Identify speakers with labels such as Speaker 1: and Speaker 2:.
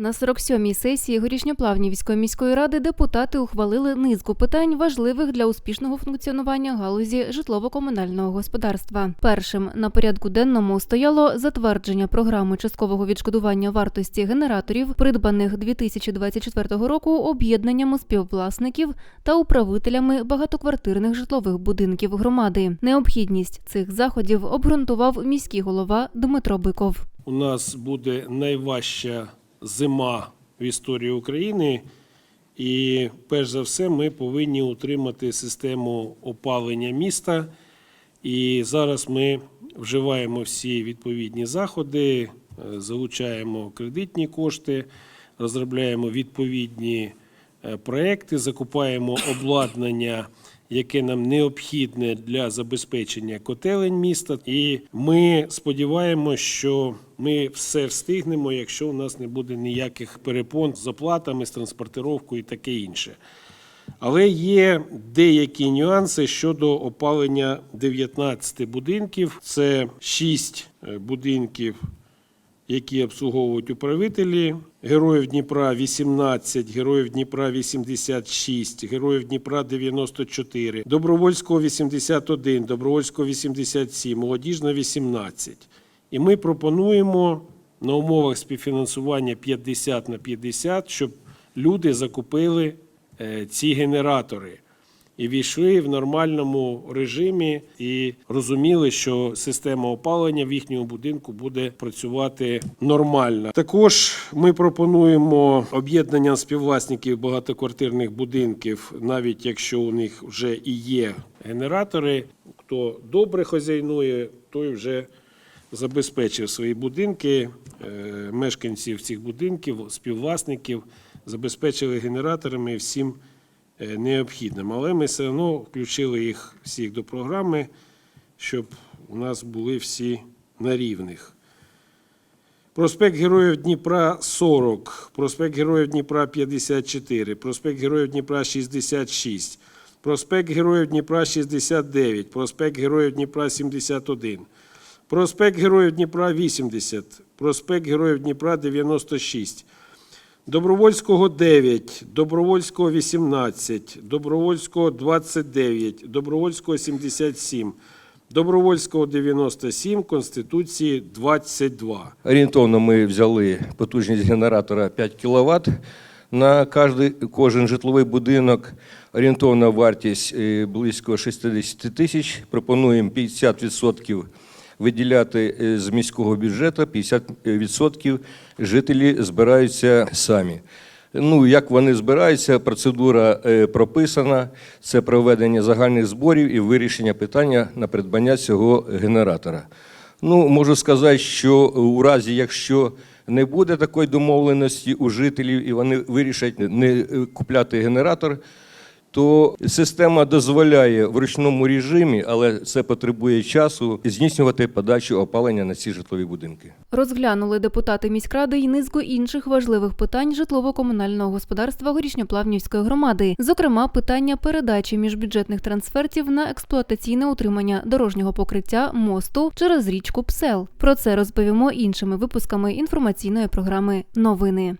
Speaker 1: На 47-й сесії Горішньоплавнівської міської ради депутати ухвалили низку питань, важливих для успішного функціонування галузі житлово-комунального господарства. Першим на порядку денному стояло затвердження програми часткового відшкодування вартості генераторів, придбаних 2024 року об'єднаннями співвласників та управителями багатоквартирних житлових будинків громади. Необхідність цих заходів обґрунтував міський голова Дмитро Биков.
Speaker 2: У нас буде найважча зима в історії України, і перш за все ми повинні утримати систему опалення міста. І зараз ми вживаємо всі відповідні заходи, е, залучаємо кредитні кошти, розробляємо відповідні е, проекти, закупаємо обладнання, яке нам необхідне для забезпечення котелень міста. І ми сподіваємося, що ми все встигнемо, якщо у нас не буде ніяких перепон з оплатами, з транспортировкою і таке інше. Але є деякі нюанси щодо опалення 19 будинків. Це 6 будинків, які обслуговують управителі. Героїв Дніпра 18, Героїв Дніпра 86, Героїв Дніпра 94, Добровольського 81, Добровольського 87, Молодіжна 18. І ми пропонуємо на умовах співфінансування 50 на 50, щоб люди закупили е, ці генератори і війшли в нормальному режимі і розуміли, що система опалення в їхньому будинку буде працювати нормально. Також ми пропонуємо об'єднання співвласників багатоквартирних будинків, навіть якщо у них вже і є генератори. Хто добре хазяйнує, той вже забезпечив свої будинки, е, мешканців цих будинків, співвласників, забезпечили генераторами всім необхідним. Але ми все одно включили їх всіх до програми, щоб у нас були всі на рівних. Проспект Героїв Дніпра 40, проспект Героїв Дніпра 54, проспект Героїв Дніпра 66, проспект Героїв Дніпра 69, проспект Героїв Дніпра 71, проспект Героїв Дніпра 80, проспект Героїв Дніпра 96, Добровольського 9, Добровольського 18, Добровольського 29, Добровольського 77, Добровольського 97, Конституції 22.
Speaker 3: Орієнтовно ми взяли потужність генератора 5 кВт на кожний, кожен житловий будинок. Орієнтовна вартість е, близько 60 тисяч. Пропонуємо 50% виділяти е, з міського бюджету, 50% жителі збираються самі. Ну, як вони збираються, процедура е, прописана. Це проведення загальних зборів і вирішення питання на придбання цього генератора. Ну, можу сказати, що у разі, якщо не буде такої домовленості у жителів і вони вирішать не е, купляти генератор, то система дозволяє в ручному режимі, але це потребує часу, здійснювати подачу опалення на ці житлові будинки.
Speaker 1: Розглянули депутати міськради й низку інших важливих питань житлово-комунального господарства Горішньоплавнівської громади, зокрема питання передачі міжбюджетних трансфертів на експлуатаційне утримання дорожнього покриття мосту через річку Псел. Про це розповімо іншими випусками інформаційної програми Новини.